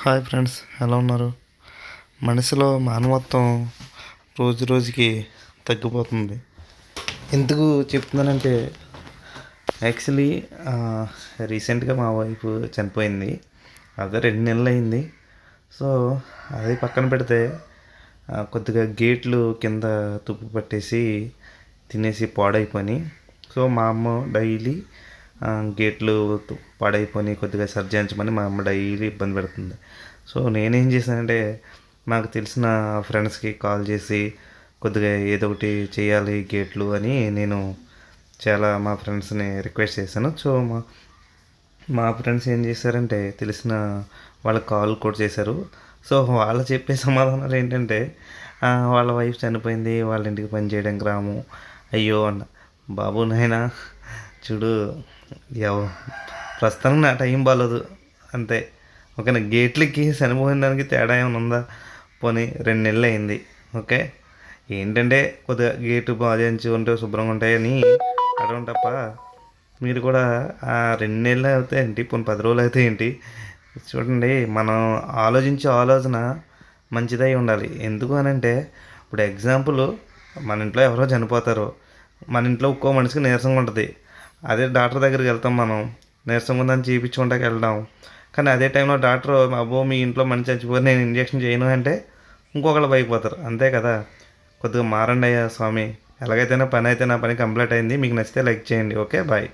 Hi friends ఎలా ఉన్నారు? మనిషిలో మానవత్వం రోజు రోజుకి తగ్గిపోతుంది. ఎందుకు చెప్తున్నానంటే యాక్చువల్లీ రీసెంట్గా మా వైఫ్ చనిపోయింది. అదే రెండు నెలలు అయింది. సో అది పక్కన పెడితే కొద్దిగా గేట్లు కింద తుప్పు పట్టేసి తినేసి పాడైపోయి సో మా అమ్మ డైలీ గేట్లు పాడైపోయి కొద్దిగా సర్జించమని మా అమ్మ డైలీ ఇబ్బంది పెడుతుంది. సో నేనేం చేశానంటే నాకు తెలిసిన ఫ్రెండ్స్కి కాల్ చేసి కొద్దిగా ఏదో ఒకటి చేయాలి గేట్లు అని నేను చాలా మా ఫ్రెండ్స్ని రిక్వెస్ట్ చేశాను. సో మా మా ఫ్రెండ్స్ ఏం చేశారంటే తెలిసిన వాళ్ళ కాల్ కూడా చేశారు. సో వాళ్ళు చెప్పే సమాధానాలు ఏంటంటే వాళ్ళ వైఫ్ చనిపోయింది వాళ్ళ ఇంటికి పని చేయడానికి రాము అయ్యో అన్న బాబు నాయనా చూడు ఎవ ప్రస్తుతానికి నా టైం బాగాలేదు అంతే. ఓకేనా? గేట్లకి చనిపోయిన దానికి తేడా ఏమైనా ఉందా? పోనీ రెండు నెలలు అయింది. ఓకే? ఏంటంటే కొద్దిగా గేటు బాధించి ఉంటే శుభ్రంగా ఉంటాయని అడగడం తప్ప మీరు కూడా ఆ రెండు నెలలు అయితే ఏంటి? పోనీ పది రోజులు అయితే ఏంటి? చూడండి మనం ఆలోచించే ఆలోచన మంచిదై ఉండాలి. ఎందుకు అని అంటే ఇప్పుడు ఎగ్జాంపుల్ మన ఇంట్లో ఎవరో చనిపోతారు. మన ఇంట్లో ఒక్కో మనిషికి నీరసంగా ఉంటుంది. అదే డాక్టర్ దగ్గరికి వెళ్తాం మనం. నీరసంగా ఉందని చూపించుకుంటాకి వెళ్దాం. కానీ అదే టైంలో డాక్టర్ అబ్బో మీ ఇంట్లో మనిషి చచ్చిపోయి నేను ఇంజక్షన్ చేయను అంటే ఇంకొకళ్ళు భయపోతారు అంతే కదా? కొద్దిగా మారండి అయ్యా స్వామి. ఎలాగైతేనే పని అయితే నా పని కంప్లీట్ అయింది. మీకు నచ్చితే లైక్ చేయండి. ఓకే? బాయ్.